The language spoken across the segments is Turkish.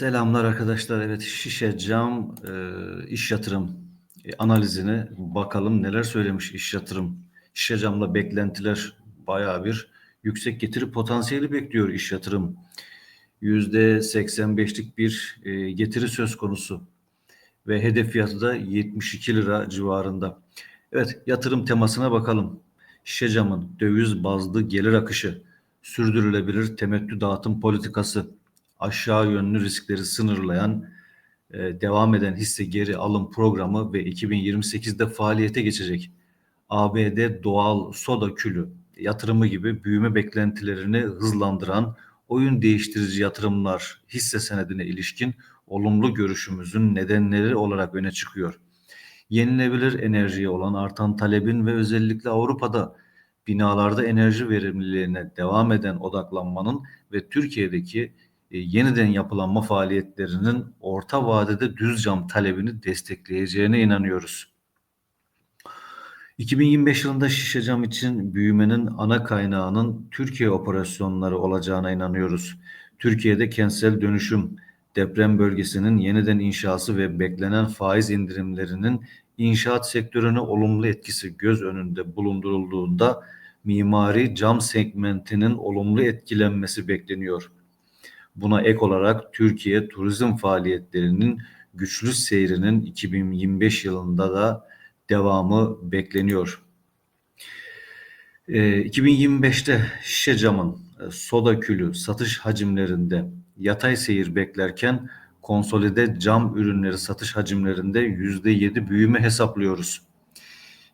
Selamlar arkadaşlar. Evet şişe cam e, iş yatırım e, analizine bakalım neler söylemiş iş yatırım. Şişe camla beklentiler bayağı bir yüksek getiri potansiyeli bekliyor iş yatırım. %85'lik bir e, getiri söz konusu ve hedef fiyatı da 72 lira civarında. Evet yatırım temasına bakalım. Şişe camın döviz bazlı gelir akışı, sürdürülebilir temettü dağıtım politikası, aşağı yönlü riskleri sınırlayan e, devam eden hisse geri alım programı ve 2028'de faaliyete geçecek ABD doğal soda külü yatırımı gibi büyüme beklentilerini hızlandıran oyun değiştirici yatırımlar hisse senedine ilişkin olumlu görüşümüzün nedenleri olarak öne çıkıyor. Yenilebilir enerjiye olan artan talebin ve özellikle Avrupa'da binalarda enerji verimliliğine devam eden odaklanmanın ve Türkiye'deki e, yeniden yapılanma faaliyetlerinin orta vadede düz cam talebini destekleyeceğine inanıyoruz. 2025 yılında şişe cam için büyümenin ana kaynağının Türkiye operasyonları olacağına inanıyoruz. Türkiye'de kentsel dönüşüm, deprem bölgesinin yeniden inşası ve beklenen faiz indirimlerinin inşaat sektörüne olumlu etkisi göz önünde bulundurulduğunda mimari cam segmentinin olumlu etkilenmesi bekleniyor. Buna ek olarak Türkiye turizm faaliyetlerinin güçlü seyrinin 2025 yılında da devamı bekleniyor. E, 2025'te şişe camın e, soda külü satış hacimlerinde yatay seyir beklerken konsolide cam ürünleri satış hacimlerinde %7 büyüme hesaplıyoruz.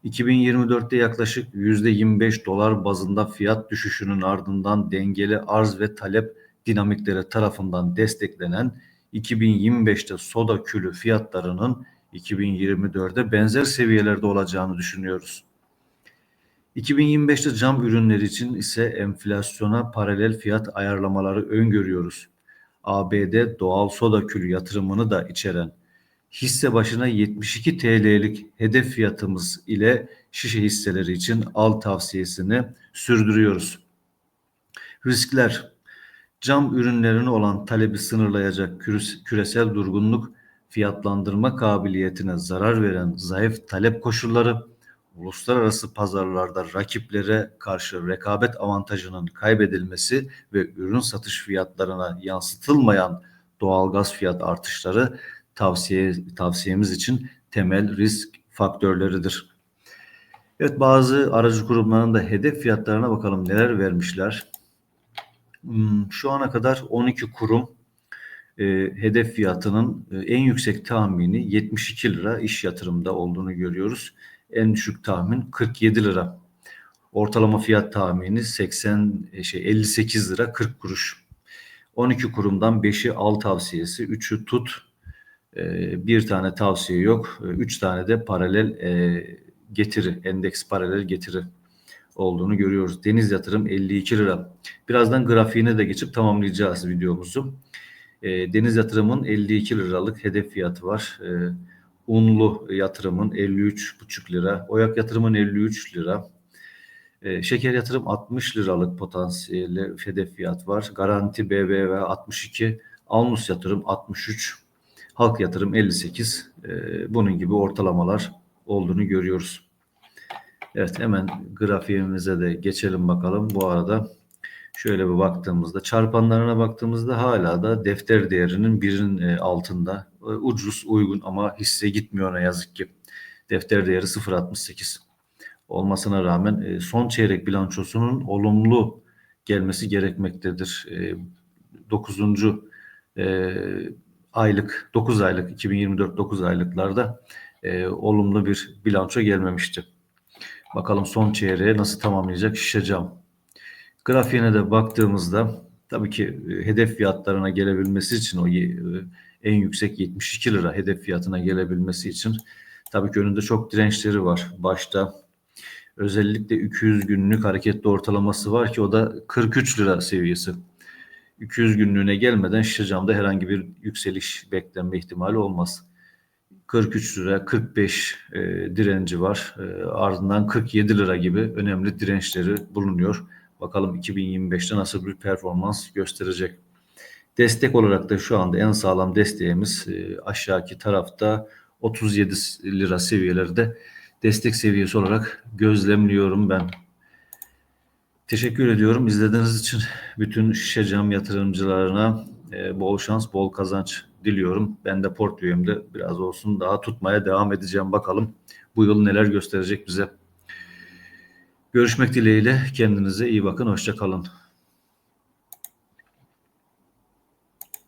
2024'te yaklaşık %25 dolar bazında fiyat düşüşünün ardından dengeli arz ve talep dinamikleri tarafından desteklenen 2025'te soda külü fiyatlarının 2024'de benzer seviyelerde olacağını düşünüyoruz. 2025'te cam ürünleri için ise enflasyona paralel fiyat ayarlamaları öngörüyoruz. ABD doğal soda külü yatırımını da içeren hisse başına 72 TL'lik hedef fiyatımız ile şişe hisseleri için al tavsiyesini sürdürüyoruz. Riskler Cam ürünlerine olan talebi sınırlayacak küresel durgunluk, fiyatlandırma kabiliyetine zarar veren zayıf talep koşulları, uluslararası pazarlarda rakiplere karşı rekabet avantajının kaybedilmesi ve ürün satış fiyatlarına yansıtılmayan doğal gaz fiyat artışları tavsiye tavsiyemiz için temel risk faktörleridir. Evet bazı aracı kurumların da hedef fiyatlarına bakalım neler vermişler. Hmm, şu ana kadar 12 kurum e, hedef fiyatının e, en yüksek tahmini 72 lira iş yatırımda olduğunu görüyoruz. En düşük tahmin 47 lira. Ortalama fiyat tahmini 80 e, şey 58 lira 40 kuruş. 12 kurumdan 5'i al tavsiyesi, 3'ü tut, e, bir tane tavsiye yok, 3 tane de paralel getiri, endeks paralel getiri olduğunu görüyoruz. Deniz yatırım 52 lira. Birazdan grafiğine de geçip tamamlayacağız videomuzu. E, deniz yatırımın 52 liralık hedef fiyatı var. E, unlu yatırımın 53,5 lira. Oyak yatırımın 53 lira. E, şeker yatırım 60 liralık potansiyeli hedef fiyat var. Garanti BBV 62. Almus yatırım 63. Halk yatırım 58. E, bunun gibi ortalamalar olduğunu görüyoruz. Evet hemen grafiğimize de geçelim bakalım. Bu arada şöyle bir baktığımızda çarpanlarına baktığımızda hala da defter değerinin birinin e, altında e, ucuz uygun ama hisse gitmiyor ne yazık ki. Defter değeri 0.68 olmasına rağmen e, son çeyrek bilançosunun olumlu gelmesi gerekmektedir. 9. aylık 9 aylık 2024 9 aylıklarda olumlu bir bilanço gelmemişti. Bakalım son çeyreğe nasıl tamamlayacak şişe cam. Grafiğine de baktığımızda tabii ki e, hedef fiyatlarına gelebilmesi için o e, en yüksek 72 lira hedef fiyatına gelebilmesi için tabii ki önünde çok dirençleri var. Başta özellikle 200 günlük hareketli ortalaması var ki o da 43 lira seviyesi. 200 günlüğüne gelmeden şişe camda herhangi bir yükseliş beklenme ihtimali olmaz. 43 lira 45 e, direnci var. E, ardından 47 lira gibi önemli dirençleri bulunuyor. Bakalım 2025'te nasıl bir performans gösterecek. Destek olarak da şu anda en sağlam desteğimiz e, aşağıki tarafta 37 lira seviyelerde destek seviyesi olarak gözlemliyorum ben. Teşekkür ediyorum izlediğiniz için bütün şişe cam yatırımcılarına e, bol şans, bol kazanç diliyorum. Ben de portföyümde biraz olsun daha tutmaya devam edeceğim. Bakalım bu yıl neler gösterecek bize. Görüşmek dileğiyle kendinize iyi bakın. Hoşçakalın.